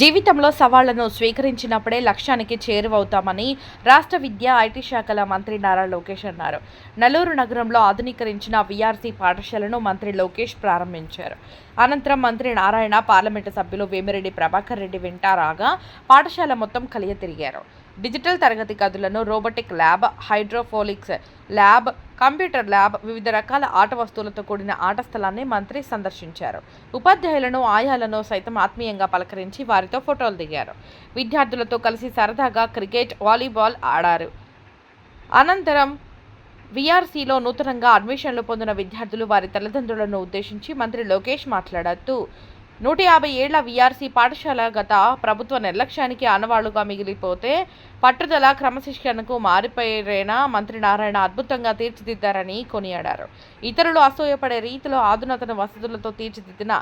జీవితంలో సవాళ్ళను స్వీకరించినప్పుడే లక్ష్యానికి చేరువవుతామని రాష్ట్ర విద్యా ఐటీ శాఖల మంత్రి నారా లోకేష్ అన్నారు. నెల్లూరు నగరంలో ఆధునీకరించిన వీఆర్సీ పాఠశాలను మంత్రి లోకేష్ ప్రారంభించారు. అనంతరం మంత్రి నారాయణ పార్లమెంటు సభ్యులు వేమిరెడ్డి ప్రభాకర్ రెడ్డి వెంట రాగా పాఠశాల మొత్తం కలియ తిరిగారు డిజిటల్ తరగతి గదులను robotic lab hydroponics lab computer lab వివిధ రకాల ఆట వస్తువులతో కూడిన ఆట స్థలాన్ని మంత్రి సందర్శించారు. ఉపాధ్యాయులను ఆయాలను సైతం ఆత్మీయంగా పలకరించి వారితో ఫోటోలు దిగారు. విద్యార్థులతో కలిసి సరదాగా క్రికెట్ వాలీబాల్ ఆడారు. అనంతరం విఆర్సీలో నూతనంగా అడ్మిషన్లు పొందిన విద్యార్థులు వారి తల్లిదండ్రులను ఉద్దేశించి మంత్రి లోకేష్ మాట్లాడుతూ నూట యాభై ఏళ్ళ వీఆర్సీ పాఠశాల గత ప్రభుత్వ నిర్లక్ష్యానికి ఆనవాళ్ళుగా మిగిలిపోతే పట్టుదల క్రమశిక్షణకు మారిపోయేనా మంత్రి నారాయణ అద్భుతంగా తీర్చిదిద్దారని కొనియాడారు. ఇతరులు అసూయపడే రీతిలో ఆధునాతన వసతులతో తీర్చిదిద్దిన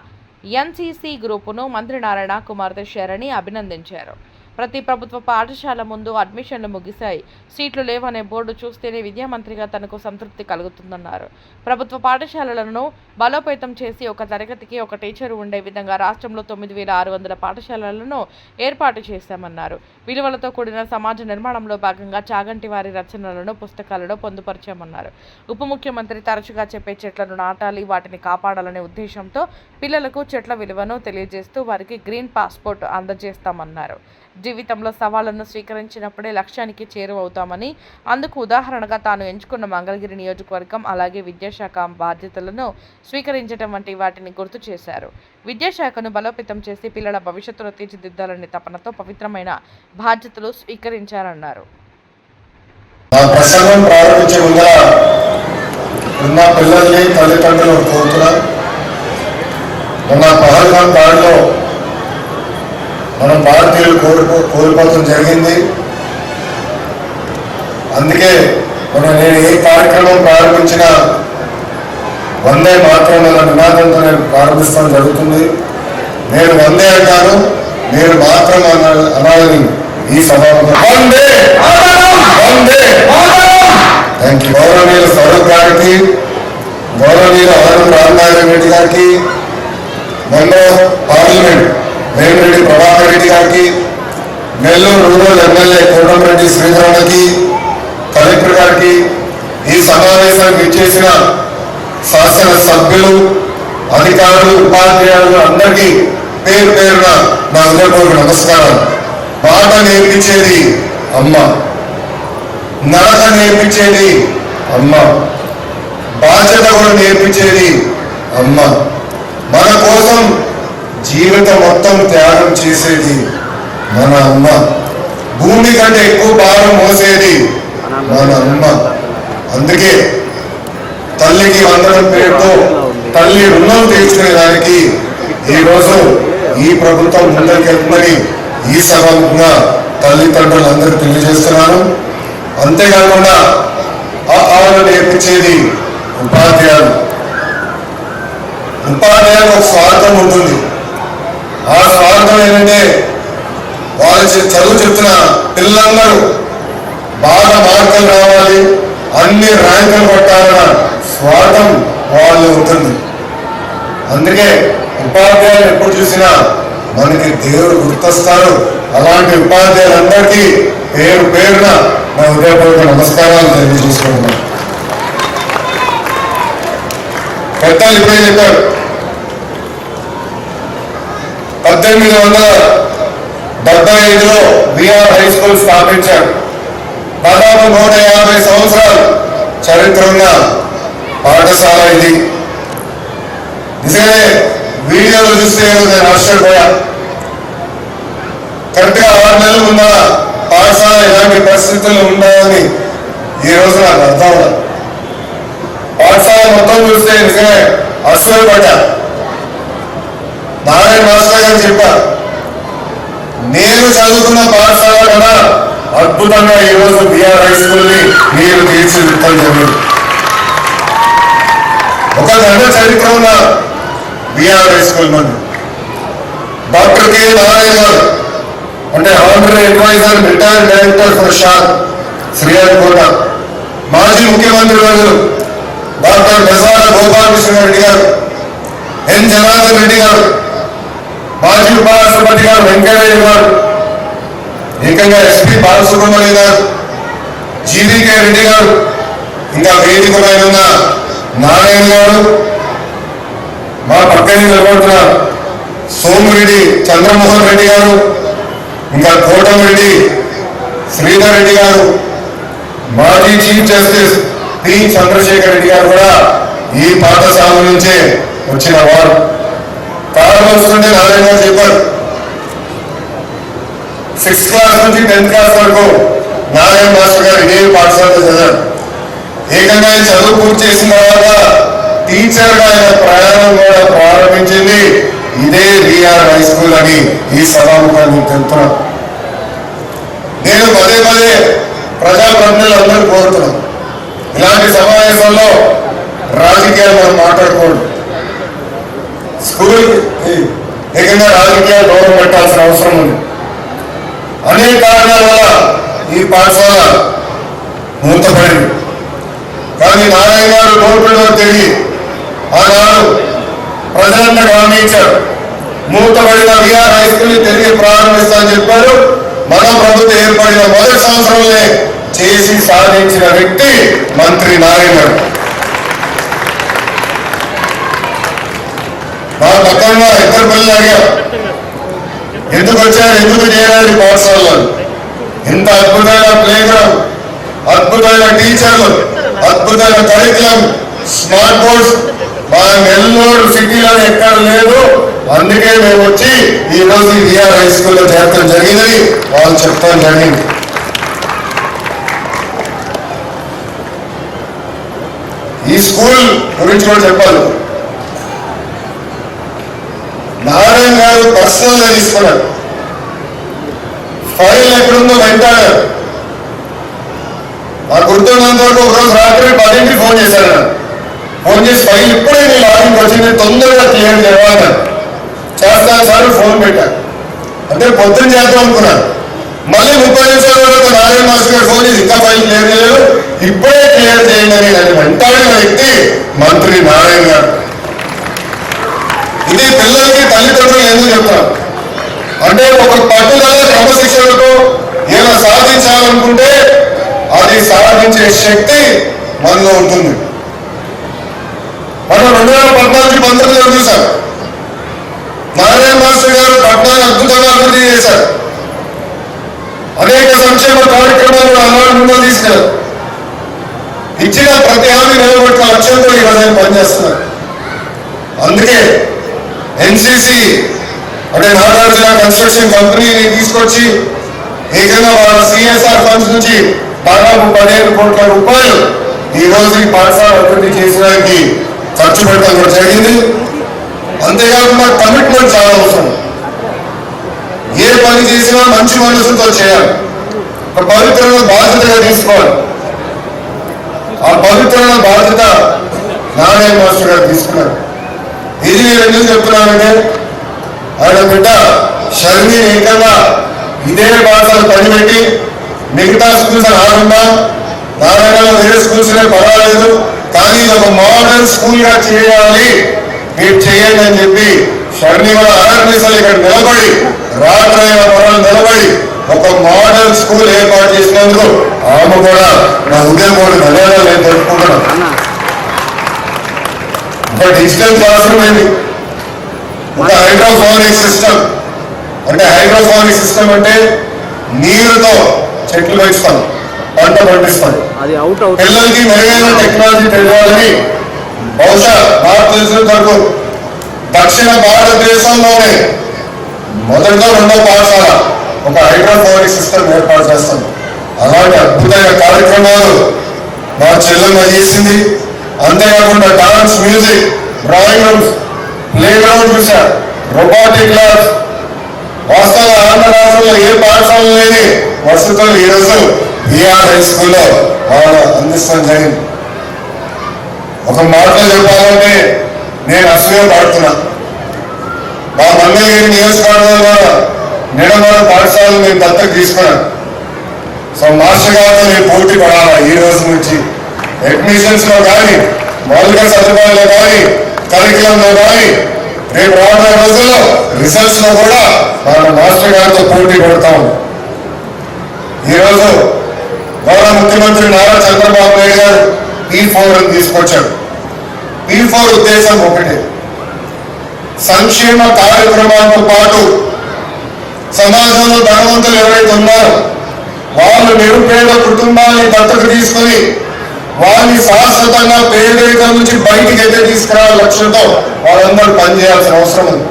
ఎన్సీసీ గ్రూపును మంత్రి నారాయణ కుమార్తె శరణి అభినందించారు. ప్రతి ప్రభుత్వ పాఠశాల ముందు అడ్మిషన్లు ముగిశాయి. సీట్లు లేవనే బోర్డు చూస్తేనే విద్యామంత్రిగా తనకు సంతృప్తి కలుగుతుందన్నారు. ప్రభుత్వ పాఠశాలలను బలోపేతం చేసి ఒక తరగతికి ఒక టీచరు ఉండే విధంగా రాష్ట్రంలో తొమ్మిది వేల ఆరు వందల పాఠశాలలను ఏర్పాటు చేశామన్నారు. విలువలతో కూడిన సమాజ నిర్మాణంలో భాగంగా చాగంటి వారి రచనలను పుస్తకాలలో పొందుపరిచామన్నారు. ఉప ముఖ్యమంత్రి తరచుగా చెప్పే చెట్లను నాటాలి వాటిని కాపాడాలనే ఉద్దేశంతో పిల్లలకు చెట్ల విలువను తెలియజేస్తూ వారికి గ్రీన్ పాస్పోర్ట్ అందజేస్తామన్నారు. జీవితంలో సవాళ్ళను స్వీకరించినప్పుడే లక్ష్యానికి చేరువవుతామని అందుకు ఉదాహరణగా తాను ఎంచుకున్న మంగళగిరి నియోజకవర్గం అలాగే విద్యాశాఖ బాధ్యతలను స్వీకరించడం వంటి వాటిని గుర్తు చేశారు. విద్యాశాఖను బలోపేతం చేసి పిల్లల భవిష్యత్తులో తీర్చిదిద్దాలనే తపనతో పవిత్రమైన బాధ్యతలు స్వీకరించారన్నారు. నా ప్రసంగం ప్రారంభించే ముందర ఉన్న పిల్లల్ని తల్లిదండ్రులు కోరుతున్నారు మొన్న పహల్గాం దాడిలో మనం భారతీయులు కోల్పో కోల్పోవడం జరిగింది. అందుకే మన నేను ఏ కార్యక్రమం ప్రారంభించినా వందే మాత్రం అన్న నినాదంతో నేను ప్రారంభిస్తాం జరుగుతుంది. నేను వందే అంటాను మీరు మాత్రం అన- అనాలని ఈ సభలో వందే వందే! థ్యాంక్ యూ గౌరవనీయులు స్వరూప్ గారికి గౌరవనీయులు ఆనంద్ రామనారాయణ రెడ్డి గారికి మెంబర్ పార్లమెంట్. వేమిరెడ్డి ప్రభాకర్ రెడ్డి గారికి నెల్లూరు రూరల్ ఎమ్మెల్యే కోటంరెడ్డి శ్రీధరానికి కలెక్టర్ గారికి ఈ సమావేశానికి ఇచ్చేసిన శాసన సభ్యులు అధికారులు ఉపాధ్యాయులు అందరికీ పేరు పేరున నా హృదయపూర్వక నమస్కారం. బాట నేర్పించేది అమ్మ. నడక నేర్పించేది అమ్మ. బాధ్యత కూడా నేర్పించేది అమ్మ. మన కోసం జీవితం మొత్తం త్యాగం చేసేది మన అమ్మ. భూమి కంటే ఎక్కువ భారం మోసేది మన అమ్మ. అందుకే తల్లికి వందనం పేరుతో తల్లి రుణం తీర్చుకునేదానికి ఈరోజు ఈ ప్రభుత్వం ముందరికెళ్తుందని ఈ సభగా తల్లిదండ్రులందరూ తెలియజేస్తున్నాను అంతేకాకుండా ఆ నేర్పించేది ఉపాధ్యాయులు. ఉపాధ్యాయులకు ఒక స్వార్థం ఉంటుంది. ఆ స్వార్థం ఏంటంటే వాళ్ళు చదువు చెప్తున్న పిల్లలందరూ బాగా మార్కులు రావాలి అన్ని ర్యాంకులు కొట్టాలన్న స్వార్థం వాళ్ళు ఉంటుంది. అందుకే ఉపాధ్యాయులు ఎప్పుడు చూసినా మనకి దేవుడు గుర్తొస్తారు అలాంటి ఉపాధ్యాయులందరికీ పేరు పేరున నా హృదయపూర్వక నమస్కారాలు తెలియజేసుకుంటున్నాను. పెద్దలు ఇప్పుడే చెప్పారు పద్దెనిమిది వందల డెబ్బై ఐదులో విఆర్ హై స్కూల్ స్థాపించారు. దాదాపు నూట యాభై సంవత్సరాలు చరిత్ర ఉన్న పాఠశాల ఇది. నిజమే వీడియోలు చూస్తే నేను ఆశ్చర్యపోయా. కరెక్ట్గా ఆరు నెలలు ఉన్న పాఠశాల ఇలాంటి పరిస్థితులు ఉన్నాయని ఈ రోజు నాకు అర్థం పాఠశాల మొత్తం చూస్తే నిజమే ఆశ్చర్యపడ్డా. నారాయణ మాస్టర్ గారు చెప్పారు. నేను చదువుకున్న పాఠశాల కూడా అద్భుతంగా ఈరోజు రోజు బిఆర్ హై స్కూల్ని మీరు తీర్చిదిద్దడం జరిగింది ఒక ఘన చరిత్ర ఉన్న బిఆర్ హై స్కూల్ మంది. Doctor K. నారాయణ గారు అంటే honorary adviser retired director for SHAR Sriharikota మాజీ ముఖ్యమంత్రి వర్యులు డాక్టర్ బెజార గోపాలకృష్ణ రెడ్డి గారు ఎన్. జనార్దన్ రెడ్డి గారు మాజీ ఉపరాష్ట్రపతి గారు వెంకయ్య గారు ఏకంగా ఎస్పీ బాలసుబ్రహ్మణ్యం గారు జీవీకే రెడ్డి గారు ఇంకా వేదిక పైన ఉన్న నారాయణ గారు మా పక్కనే నిలబడుతున్న సోమిరెడ్డి చంద్రమోహన్ రెడ్డి గారు ఇంకా కోటమిరెడ్డి శ్రీధర్ రెడ్డి గారు మాజీ chief justice P Chandrasekhar Reddy garu కూడా ఈ పాఠశాల నుంచే వచ్చిన వారు. కారణం వస్తుంటే నారాయణ గారు చెప్పారు. సిక్స్త్ క్లాస్ నుంచి టెన్త్ క్లాస్ వరకు నారాయణ మాస్టర్ గారు ఇదే పాఠశాలలో చదివారు. ఏకంగా చదువు పూర్తి చేసిన తర్వాత టీచర్ ఆయన ప్రయాణం కూడా ప్రారంభించింది. ఇదే విఆర్ హై స్కూల్ అని ఈ సభాముఖాన్ని తెలుపుతున్నాను నేను పదే పదే ప్రజాప్రతినిధులందరూ కోరుతున్నాను. ఇలాంటి సమావేశంలో రాజకీయాలు మనం మాట్లాడకూడదు స్కూల్ ఏకంగా రాజకీయాలు దూరం పెట్టాల్సిన అవసరం ఉంది. అనేక కారణాల వల్ల ఈ పాఠశాల మూతపడింది. కానీ నారాయణ గారు కోరుకున్న తిరిగి ఆనాడు ప్రజలంతా గమనించారు. మూతపడిన విఆర్ హై స్కూల్ తిరిగి ప్రారంభిస్తామని చెప్పారు. మన ప్రభుత్వం ఏర్పడిన మొదటి సంవత్సరంలో చేసి సాధించిన వ్యక్తి మంత్రి నారాయణ గారు. మా ఇద్దరు పిల్లలు అడిగారు. ఎందుకు వచ్చారు? ఎందుకు చేయాలి పాఠశాలలో? ఇంత అద్భుతమైన ప్లే గ్రౌండ్ అద్భుతమైన టీచర్లు అద్భుతమైన కరికులం స్మార్ట్ బోర్డ్స్. మా నెల్లూరు సిటీలో ఎక్కడ లేదు. అందుకే మేము వచ్చి ఈ రోజు విఆర్ హై స్కూల్లో చేరడం జరిగిందని వాళ్ళు చెప్తాం జరిగింది. ఈ స్కూల్ గురించి కూడా చెప్పాలి నారాయణ పర్సనల్గా తీసుకున్నాడు. ఫైల్ ఎక్కడుందో వెంటాడు నాకు గుర్తున్నంత వరకు ఒకరోజు రాత్రి పదింటికి ఫోన్ చేశాడు నాకు. ఫోన్ చేసి ఫైల్ ఇప్పుడే నీ లాగిన్కి వచ్చింది తొందరగా తీయండి చేయాలి చేస్తాను సార్ ఫోన్ పెట్టాను అంటే పొద్దున్న చేద్దాం అనుకున్నాను మళ్ళీ ముప్పై నిమిషాల వరకు నారాయణ మాస్టర్ గారు ఫోన్ చేసి ఇంకా ఫైల్ క్లియర్ చేయలేదు. ఇప్పుడే క్లియర్ చేయండి అని. నన్ను వెంటాడిన వ్యక్తి మంత్రి నారాయణ గారు. ఇది పిల్లలకి తల్లిదండ్రులు ఎందుకు చెప్తారు? అంటే ఒక పట్టుదల క్రమశిక్షణతో ఏమైనా సాధించాలనుకుంటే అది సాధించే శక్తి మనలో ఉంటుంది. మనం రెండు వేల పద్నాలుగు పంతొమ్మిదిలో చూసాం నారాయణ మాస్టర్ గారు పట్టణాన్ని అద్భుతంగా అభివృద్ధి చేశారు. అనేక సంక్షేమ కార్యక్రమాలు ఆనాడు ముందుకు తీసుకెళ్ళారు ఇచ్చిన ప్రతి హామీ నిలబెట్టిన లక్ష్యంతో ఈ రోజు ఆయన పనిచేస్తున్నారు. అందుకే ఎన్సిసి అంటే నాగార్జున కన్స్ట్రక్షన్ కంపెనీని తీసుకొచ్చి నిజంగా వాళ్ళ సిఎస్ఆర్ ఫండ్స్ నుంచి దాదాపు పదిహేను కోట్ల రూపాయలు ఈ రోజు ఈ పాఠశాల అభివృద్ధి చేసడానికి ఖర్చు పెట్టడం కూడా జరిగింది. అంతేకాకుండా కమిట్మెంట్ చాలా అవసరం. ఏ పని చేసినా మంచి మనసుతో చేయాలి. ఒక పవిత్రమైన బాధ్యతగా తీసుకోవాలి. ఆ పవిత్రమైన బాధ్యత నారాయణ మాస్టర్ గారు తీసుకున్నారు. ఇది నేను ఎందుకు చెప్తున్నానంటే ఆయన బిడ్డ షర్మిని ఏకంగా ఇదే భాషలు పనిపెట్టి మిగతా స్కూల్స్ రాకుండా దాదాపు వేరే స్కూల్స్ పర్వాలేదు కానీ ఇది ఒక మోడర్న్ స్కూల్గా చేయాలి. మీరు చేయండి అని చెప్పి షర్మి కూడా అవేర్నెస్ ఇక్కడ నిలబడి రాత్రి పొరలు నిలబడి ఒక మోడర్న్ స్కూల్ ఏర్పాటు చేసినందుకు ఆమె కూడా నా ఉదయం కూడా ధన్యవాదాలు నేను తెలుపుకుంటున్నాను. ఒక డిజిటల్ క్లాస్ రూమ్ ఏంటి ఒక హైడ్రోఫోనిక్ సిస్టమ్. అంటే హైడ్రోఫోనిక్ సిస్టమ్ అంటే నీరుతో చెట్లు పెంచుతాం పంట పండిస్తాం. పిల్లలకి మెరుగైన టెక్నాలజీ తెలియాలని బహుశా భారతదేశం వరకు దక్షిణ భారతదేశంలోనే మొదటిలో రెండో పాఠశాల ఒక హైడ్రోఫోనిక్ సిస్టమ్ ఏర్పాటు చేస్తాం. అలాంటి అద్భుతమైన కార్యక్రమాలు మా చెల్లెమ్మ చేసింది. అంతేకాకుండా dance music drawing rooms play ground చూసా రొబాటిక్ క్లాస్ వాస్తవ ఆంధ్ర రాష్ట్రంలో ఏ పాఠశాల లేని వసతులు ఈ రోజు బీఆర్ హై స్కూల్లో వాళ్ళు అందిస్తాం జరిగింది. ఒక మాటలో చెప్పాలంటే నేను అసూయ పడుతున్నా. మా మంగళగిరి నియోజకవర్గం ద్వారా నిడమల పాఠశాలను నేను దత్తకు తీసుకున్నాను. సో మాస్టర్ గారితో నేను పోటీ పడాలా ఈ రోజు నుంచి? అడ్మిషన్స్లో కానీ మౌలిక సదుపాయాల్లో కానీ కరికులంలో కానీ రేపు రాబోయే రోజుల్లో రిజల్ట్స్లో కూడా మన మాస్టర్ గారితో పోటీ పడతాం ఈరోజు గౌరవ ముఖ్యమంత్రి నారా చంద్రబాబు నాయుడు గారు పీ ఫోర్ అని తీసుకొచ్చాడు పీ ఫోర్ ఉద్దేశం ఒకటే. సంక్షేమ కార్యక్రమాలతో పాటు సమాజంలో ధనవంతులు ఎవరైతే ఉన్నారో వాళ్ళు నిరుపేద కుటుంబాన్ని దత్తత తీసుకొని వారిని శాశ్వతంగా పేదరిక నుంచి బయటికి అయితే తీసుకురావాల లక్ష్యంతో వాళ్ళందరూ పనిచేయాల్సిన అవసరం ఉంది.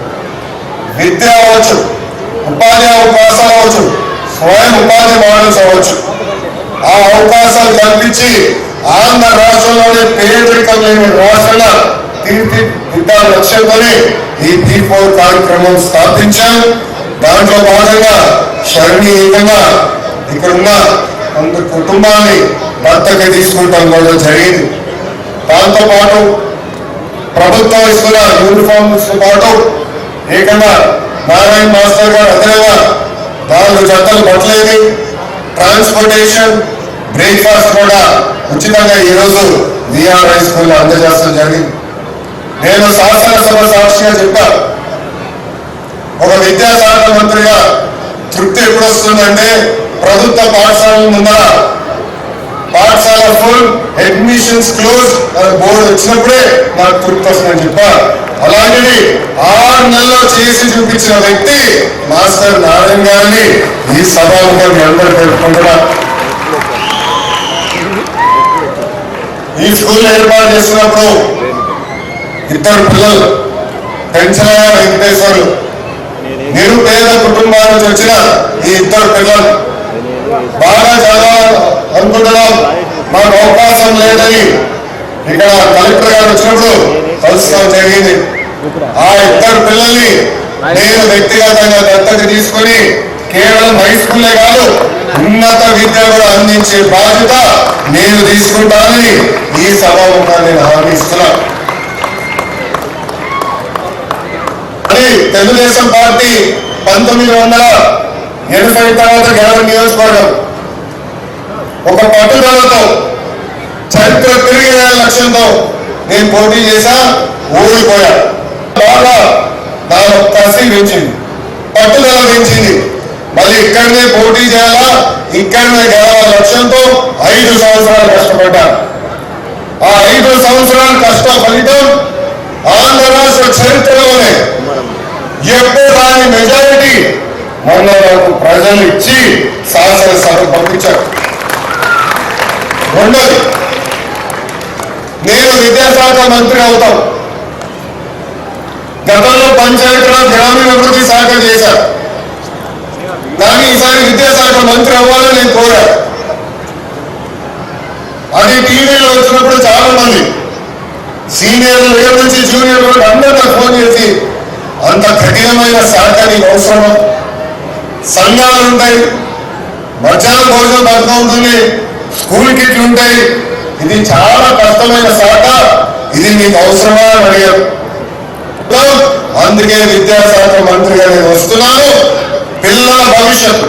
విద్య అవ్వచ్చు ఉపాధి అవకాశాలు అవ్వచ్చు స్వయం ఉపాధి మోడల్స్ అవ్వచ్చు. ఆ అవకాశాలు కల్పించి ఆంధ్ర రాష్ట్రంలోనే పేదరికం లేని రాష్ట్రంగా తీర్చిదిద్దాల లక్ష్యంతోనే ఈ పీ ఫోర్ కార్యక్రమం స్థాపించాం. దాంట్లో భాగంగా శరణీయంగా ఇక్కడున్న కొంత కుటుంబాన్ని దత్తకి తీసుకుంటాం కూడా జరిగింది. దాంతో పాటు ప్రభుత్వం ఇస్తున్న యూనిఫామ్స్ పాటు ఏకంగా నారాయణ మాస్టర్ గారు అదేగా నాలుగు జతలు పట్టలేదు ట్రాన్స్పోర్టేషన్ బ్రేక్ఫాస్ట్ కూడా ఉచితంగా ఈరోజు విఆర్ హై స్కూల్లో అందజేస్తాం జరిగింది. నేను శాసనసభ సాక్షిగా చెప్పాను ఒక విద్యాశాఖ మంత్రిగా తృప్తి ఎప్పుడు వస్తుందంటే ప్రభుత్వ పాఠశాల ముందర పాఠశాల ఫుల్ అడ్మిషన్స్ క్లోజ్ బోర్డు వచ్చినప్పుడే నాకు తృప్తి వస్తుందని చెప్పారు. అలాంటిది ఆరు నెలలో చేసి చూపించిన వ్యక్తి మాస్టర్ నారాయణ గారిని ఈ సభలో మీ అందరూ తెలుపుకుంటున్నా. ఈ స్కూల్ ఏర్పాటు చేసినప్పుడు ఇద్దరు పిల్లలు పెంచలయ్య వెంకటేశ్వరు నిరుపేద కుటుంబాల నుంచి వచ్చిన ఈ ఇద్దరు పిల్లలు బాగా చదవాలి అనుకుంటున్నాం. మాకు అవకాశం లేదని ఇక్కడ కలెక్టర్ గారు వచ్చినప్పుడు కలుసుకోవడం జరిగింది. ఆ ఇద్దరు పిల్లల్ని నేను వ్యక్తిగతంగా దత్తత తీసుకొని కేవలం హై స్కూలే కాదు ఉన్నత విద్య కూడా అందించే బాధ్యత నేను తీసుకుంటానని ఈ సభాముఖాన్ని నేను హామీ ఇస్తున్నాను తెలుగుదేశం పార్టీ పంతొమ్మిది వందల ఎనభై తర్వాత గెలవ నియోజకవర్గం. ఒక పట్టుదలతో చరిత్ర తిరిగి లక్ష్యంతో నేను పోటీ చేశా ఓడిపోయా. బాగా నా కసి పెంచింది. పట్టుదల పెంచింది. మళ్ళీ ఇక్కడనే పోటీ చేయాలా? ఇక్కడనే గెలవాల లక్ష్యంతో ఐదు సంవత్సరాలు కష్టపడ్డాను ఆ ఐదు సంవత్సరాల కష్ట ఫలితం ఆంధ్ర రాష్ట్ర చరిత్రలోనే. ఎప్పుడు దాని మెజారిటీ మొన్న ప్రజలు ఇచ్చి శాసనసభ పంపించారు. రెండోది నేను విద్యాశాఖ మంత్రి అవుతాను గతంలో పంచాయతీరాజ్ గ్రామీణ అభివృద్ధి శాఖ చేశారు. కానీ ఈసారి విద్యాశాఖ మంత్రి అవ్వాలని నేను కోరాను. అది టీవీలో వచ్చినప్పుడు చాలా మంది సీనియర్ దగ్గర నుంచి జూనియర్ వరకు అందరూ నాకు ఫోన్ చేసి అంత కఠినమైన శాఖ నీకు అవసరమా? సంఘాలు ఉంటాయి. మధ్యాహ్న భోజనం పథకం ఉంటుంది. స్కూల్ కిట్లు ఉంటాయి. ఇది చాలా కష్టమైన శాఖ. ఇది నీకు అవసరమా అని అడిగారు. అందుకే విద్యాశాఖ మంత్రిగా నేను వస్తున్నాను పిల్లల భవిష్యత్తు.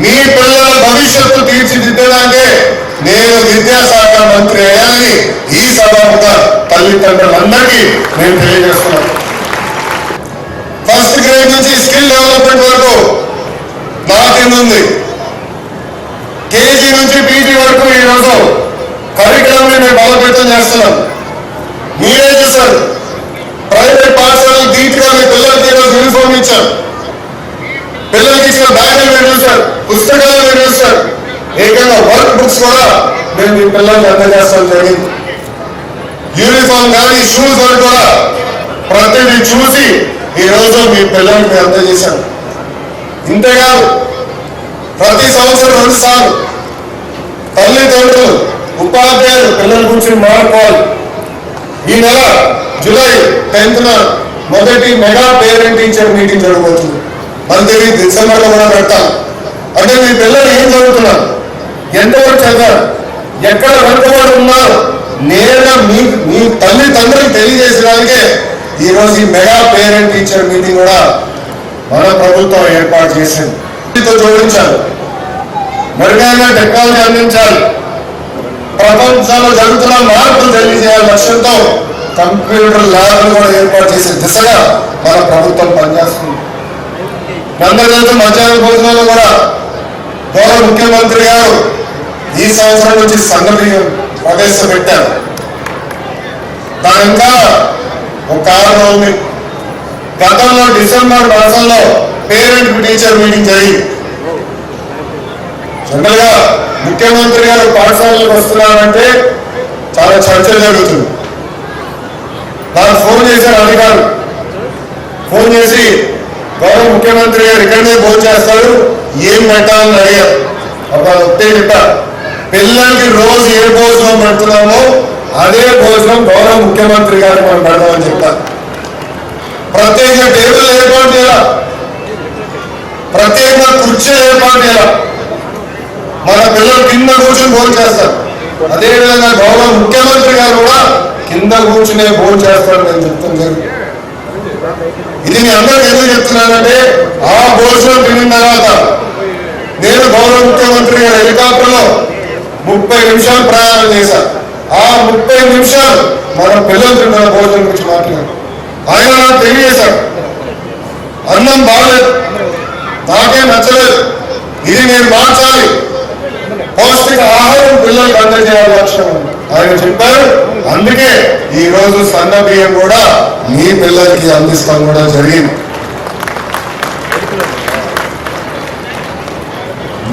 మీ పిల్లల భవిష్యత్తు తీర్చిదిద్దడానికే నేను విద్యాశాఖ మంత్రి అయ్యానని ఈ సభముగా తల్లిదండ్రులందరికీ నేను తెలియజేస్తున్నాను. ఫస్ట్ గ్రేడ్ నుంచి స్కిల్ డెవలప్మెంట్ వరకు నా ఉంది కేజీ నుంచి పీజీ వరకు ఈరోజు కరికులం మేము బలోపేతం చేస్తున్నాం. మీరే చూశారు. ప్రైవేట్ పాఠశాలలు ధీటుగా మీ పిల్లలకి ఈరోజు యూనిఫామ్ ఇచ్చారు. పిల్లలకి ఇచ్చిన బ్యాగులు మీరు చూస్తారు పుస్తకాలు మీరు చూస్తారు ఏకంగా వర్క్ బుక్స్ కూడా మేము మీ పిల్లలకి అందజేస్తాం జరిగింది. యూనిఫామ్ కానీ షూస్ అని కూడా ప్రతిదీ చూసి ఈరోజు మీ పిల్లలకి అందజేశాను ఇంతేకాదు ప్రతి సంవత్సరం రెండు సార్లు తల్లిదండ్రులు ఉపాధ్యాయులు పిల్లల గురించి మాట్లాడుకోవాలి ఈ నెల జూలై టెన్త్ మొదటి మెగా పేరెంట్ టీచర్ మీటింగ్ జరగబోతుంది. మన డిసెంబర్లో డిసెంబర్లో కూడా పెడతాం. అంటే మీ పిల్లలు ఏం చదువుతున్నారు? ఎంతవరకు చదివారు? ఎక్కడ వెనుకబడి ఉన్నారు? నేరుగా మీ మీ తల్లిదండ్రులకు తెలియజేసడానికే ఈరోజు ఈ మెగా పేరెంట్ టీచర్ మీటింగ్ కూడా మన ప్రభుత్వం ఏర్పాటు చేసింది. జోడించాలి. మెరుగైన టెక్నాలజీ అందించాలి. ప్రపంచంలో జరుగుతున్న మార్పులు తెలియజేయాలి లక్ష్యంతో కంప్యూటర్ ల్యాబ్లు కూడా ఏర్పాటు చేసే దిశగా మన ప్రభుత్వం పనిచేస్తుంది. అందరితో మధ్యాహ్న భోజనాలు కూడా గౌరవ ముఖ్యమంత్రి గారు ఈ సంవత్సరం నుంచి సంగతి ప్రవేశపెట్టారు. దాని ఇంకా ఒక కారణం ఉంది. గతంలో డిసెంబర్ మాసంలో పేరెంట్ టీచర్ మీటింగ్ జరిగింది. జనరల్గా ముఖ్యమంత్రి గారు పాఠశాలలకు వస్తున్నారంటే చాలా చర్చ జరుగుతుంది. నాకు ఫోన్ చేశారు అధికారులు. ఫోన్ చేసి గౌరవ ముఖ్యమంత్రి గారు ఇక్కడనే ఫోన్ చేస్తారు ఏం పెట్టాలని అడిగారు. ఒక ఒకటే పిల్లలకి రోజు ఏ భోజనం పెడుతున్నామో అదే భోజనం గౌరవ ముఖ్యమంత్రి గారికి మనం పెడదామని చెప్పారు. ప్రత్యేక టేబుల్ ఏర్పాటు చేయాల. ప్రత్యేక కుర్చీలు ఏర్పాటు చేయాల. మన పిల్లలు కింద కూర్చొని భోజనం చేస్తారు. అదేవిధంగా గౌరవ ముఖ్యమంత్రి గారు కూడా కింద కూర్చునే భోజనం చేస్తారు నేను. చెప్తుంది ఇది మీ అందరికి ఎందుకు చెప్తున్నానంటే ఆ భోజనం తినిన తర్వాత నేను గౌరవ ముఖ్యమంత్రి గారు హెలికాప్టర్లో ముప్పై నిమిషాలు ప్రయాణం చేశాను. ఆ ముప్పై నిమిషాలు మన పిల్లలు తిన్న భోజనం గురించి మాట్లాడారు ఆయన నాకు తెలియజేశాడు అన్నం బాగలేదు. నాకే నచ్చలేదు. ఇది నేను మార్చాలి. పౌష్టిక ఆహారం పిల్లలకు అందజేయాలి లక్ష్యం ఆయన చెప్పారు. అందుకే ఈ రోజు సన్న బియ్యం కూడా మీ పిల్లలకి అందిస్తాం కూడా జరిగింది.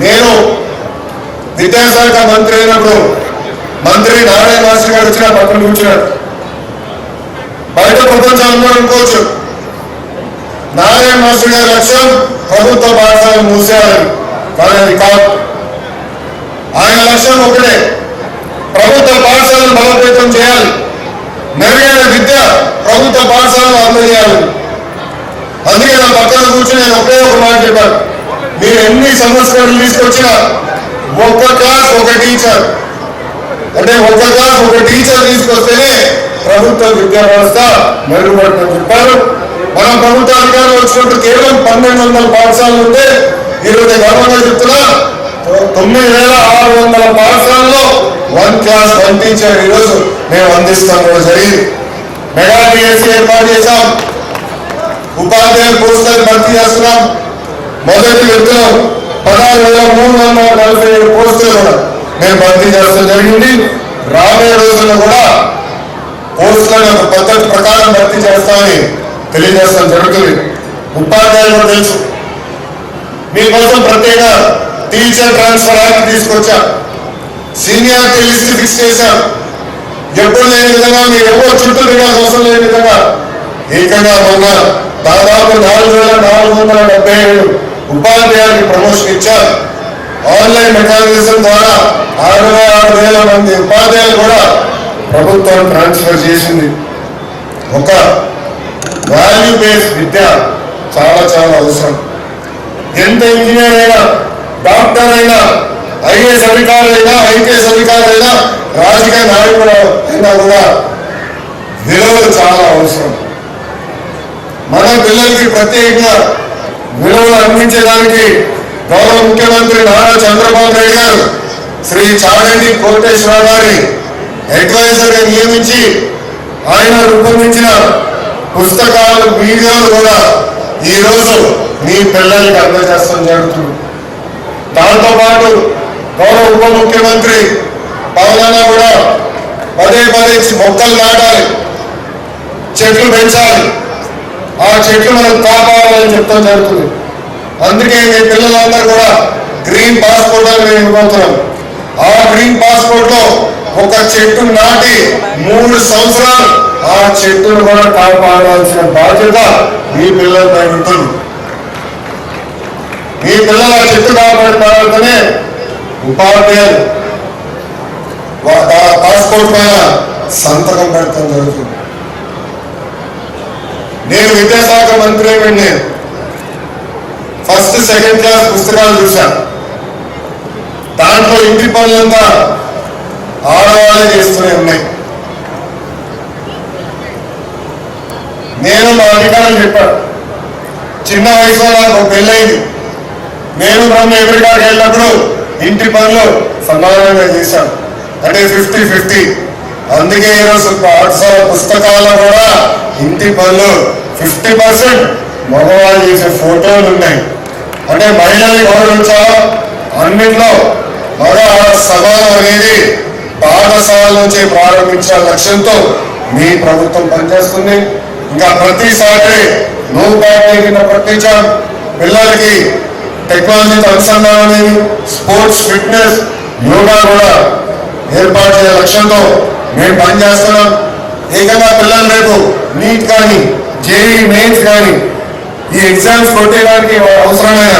నేను విద్యాశాఖ మంత్రి అయినప్పుడు మంత్రి నారాయణ మాస్టర్ గారు వచ్చిన పక్కన కూర్చున్నాడు బయట ప్రపంచం అనుకోవచ్చు నారాయణ మాస్టర్ గారి లక్ష్యం ప్రభుత్వ పాఠశాలను మూసేయాలని. కానీ అది కాదు. ఆయన లక్ష్యం ఒకటే ప్రభుత్వ పాఠశాలను బలోపేతం చేయాలి. మెరుగైన విద్య ప్రభుత్వ పాఠశాలను అందజేయాలి. అందుకే నా పక్కన కూర్చుని నేను ఒకే ఒక మాట చెప్పాను. మీరు ఎన్ని సంవత్సరాలు తీసుకొచ్చినా ఒక్క క్లాస్ ఒక టీచర్. అంటే ఒక్క క్లాస్ ఒక టీచర్ తీసుకొస్తేనే ప్రభుత్వ విద్యా వ్యవస్థ మెరుగుపడుతుందని చెప్పారు. మన ప్రభుత్వ అధికారులు వచ్చినట్టు కేవలం పన్నెండు వందల పాఠశాలలు ఉంటే ఈరోజు గర్వంగా చెప్తున్నా తొమ్మిది వేల ఆరు వందల పాఠశాలలో వన్ క్లాస్ వన్ టీచర్ ఈరోజు మేము అందిస్తాం కూడా జరిగింది. మెగా డిఎస్సీ ఏర్పాటు చేశాం. ఉపాధ్యాయుల పోస్టులను భర్తీ చేస్తున్నాం. మొదటి వ్యక్తులు పదహారు వేల మూడు వందల నలభై ఏడు పోస్టులు కూడా మేము భర్తీ చేస్తాం జరిగింది. రాబోయే రోజుల్లో కూడా పోస్టులను ఒక పద్ధతి ప్రకారం భర్తీ చేస్తామని తెలియజేస్తాం జరుగుతుంది. ఉపాధ్యాయులు కూడా తెలుసు. మీకోసం ప్రత్యేక టీచర్ ట్రాన్స్ఫర్ యాక్ట్ తీసుకొచ్చా. సీనియారిటీ లిస్ట్ ఫిక్స్ చేశాం. ఎప్పుడు లేని విధంగా మీరు ఎవరు చుట్టూ తిరగాల్సిన అవసరం లేని విధంగా ఏకంగా మొన్న దాదాపు నాలుగు వేల నాలుగు వందల డెబ్బై ఏడు ఉపాధ్యాయులకు ప్రమోషన్ ఇచ్చారు. ఆన్లైన్ మెకానిజం ద్వారా ఆరు వేల ఆరు వేల మంది ఉపాధ్యాయులు కూడా ప్రభుత్వం ట్రాన్స్ఫర్ చేసింది. ఒక వాల్యూ బేస్డ్ విద్య చాలా చాలా అవసరం. ఎంత ఇంజనీర్ అయినా డాక్టర్ అయినా ఐఏఎస్ అధికారులైనా ఐపీఎస్ అధికారులైనా రాజకీయ నాయకులు అయినా కూడా విలువలు చాలా అవసరం. మన పిల్లలకి ప్రత్యేకంగా విలువలు అందించడానికి గౌరవ ముఖ్యమంత్రి నారా చంద్రబాబు నాయుడు గారు శ్రీ చాగంటి కోటేశ్వర గారి అడ్వైజర్ నియమించి ఆయన రూపొందించిన పుస్తకాలు వీడియోలు కూడా ఈ రోజు మీ పిల్లలకి అందజేస్తాం జరుగుతుంది. దాంతో పాటు గౌరవ ఉప ముఖ్యమంత్రి పవన్ కూడా పదే పదే మొక్కలు నాటాలి చెట్లు పెంచాలి ఆ చెట్లు మనం కాపాడాలని చెప్తాం జరుగుతుంది. అందుకే మీ పిల్లలందరూ కూడా గ్రీన్ పాస్పోర్ట్ అని మేము ఇవ్వబోతున్నాం. ఆ గ్రీన్ పాస్పోర్ట్లో ఒక చెట్టు నాటి మూడు సంవత్సరాలు ఆ చెట్టును కూడా కాపాడాల్సిన బాధ్యత మీ పిల్లలపై ఉంటుంది మీ ఆ చెట్టు కాపాడిన తర్వాతనే ఉపాధ్యాయులు పాస్పోర్ట్ పైన సంతకం పెడతాం జరుగుతుంది. నేను విద్యాశాఖ మంత్రి నేను ఫస్ట్ సెకండ్ క్లాస్ పుస్తకాలు చూశాను. దాంట్లో ఇంటి పనులంతా ఆడవాళ్ళే చేస్తూనే ఉన్నాయి నేను మా అధికారులు చెప్పాను చిన్న వయసులో నాకు ఒక పెళ్ళయింది. నేను బ్రహ్మ ఎదురుగాడికి వెళ్ళినప్పుడు ఇంటి పనులు సమానంగా చేశాను. అంటే ఫిఫ్టీ ఫిఫ్టీ. అందుకే ఈరోజు పాఠశాల పుస్తకాల్లో కూడా ఇంటి పనులు ఫిఫ్టీ పర్సెంట్ మగవాళ్ళు చేసే ఫోటోలు ఉన్నాయి. అంటే మహిళల్ని గౌరవించాలో? అన్నింటిలో మగ సమానం అనేది పాఠశాల నుంచి ప్రారంభించే లక్ష్యంతో మీ ప్రభుత్వం పనిచేస్తుంది. ఇంకా ప్రతిసారి నో పార్టీ కింద ప్రకటించాం. పిల్లలకి టెక్నాలజీతో అనుసంధానం అనేది స్పోర్ట్స్ ఫిట్నెస్ యోగా కూడా ఏర్పాటు చేసే లక్ష్యంతో మేము పనిచేస్తున్నాం. ఏకంగా పిల్లలు రేపు నీట్ కానీ జేఈ మెయిన్స్ కానీ ఈ ఎగ్జామ్స్ కొట్టేయడానికి అవసరమైన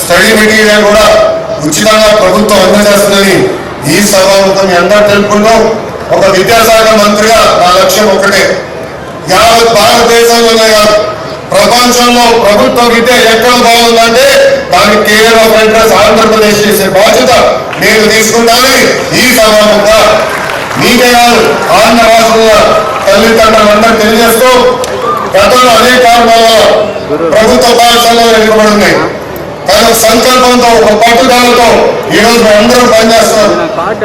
స్టడీ మెటీరియల్ కూడా ఉచితంగా ప్రభుత్వం అందజేస్తుందని ఈ సభాముఖం మీ అందరూ తెలుపుకుంటూ ఒక విద్యాశాఖ మంత్రిగా నా లక్ష్యం ఒకటే. యావత్ భారతదేశంలోనే కాదు. ప్రపంచంలో ప్రభుత్వ విద్య ఎక్కడ బాగుందంటే దానికి కేర్ ఆఫ్ ఇంట్రెస్ట్ ఆంధ్రప్రదేశ్ చేసే బాధ్యత నేను తీసుకుంటానని ఈ సభాముఖంగా మీకే కాదు ఆంధ్ర రాష్ట్రంలో తల్లిదండ్రులందరూ తెలియజేస్తూ గతంలో అనేక కారణాల ప్రభుత్వ పాఠశాలలో వెనుకబడున్నాయి ఒక సంకల్పంతో ఒక పట్టుదలతో ఈ రోజు అందరూ పనిచేస్తున్నారు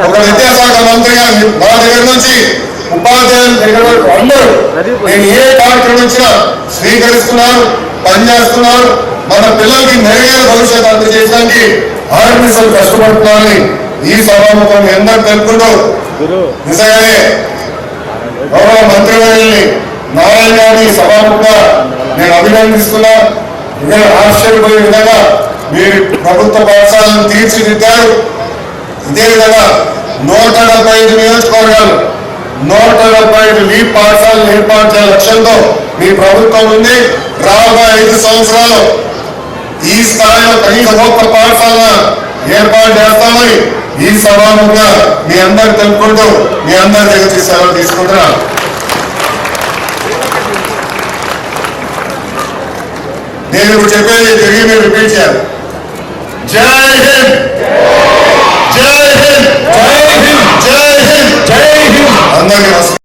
ఒక విద్యాశాఖ మంత్రిగా మా దగ్గర నుంచి ఉపాధ్యాయుల దగ్గర అందరూ నేను ఏ కార్యక్రమం ఇచ్చినా స్వీకరిస్తున్నారు పనిచేస్తున్నారు. మన పిల్లలకి మెరుగైన భవిష్యత్తు అందజేయడానికి ఆర్మీసలు కష్టపడుతున్నారని ఈ సభాముఖం మీ అందరూ తెలుపుకుంటూ నిజంగానే గౌరవ మంత్రివర్యుల్ని నారాయణ గారిని సభాముఖంగా నేను అభినందిస్తున్నా. ఇంకా ఆశ్చర్యపోయే విధంగా మీరు ప్రభుత్వ పాఠశాలను తీర్చిదిద్దారు. ఇదే విధంగా నూట డెబ్బై ఐదు నియోజకవర్గాలు నూట డెబ్బై ఐదు లీ పాఠశాలను ఏర్పాటు చేయాల లక్ష్యంతో మీ ప్రభుత్వం ఉంది. రాబోయే ఐదు సంవత్సరాలు ఈ స్థాయిలో కనీసం ఒక్క పాఠశాల ఏర్పాటు చేస్తామని ఈ సమానంగా మీ అందరు తెలుపుకుంటూ మీ అందరి దగ్గర నుంచి సెలవు తీసుకుంటున్నాను. నేను ఇప్పుడు చెప్పేది తిరిగి మీరు రిపీట్ చేయాలి. జై హింద్ జై హింద్ జై హింద్ జై హింద్ జై హింద్ అందరికీ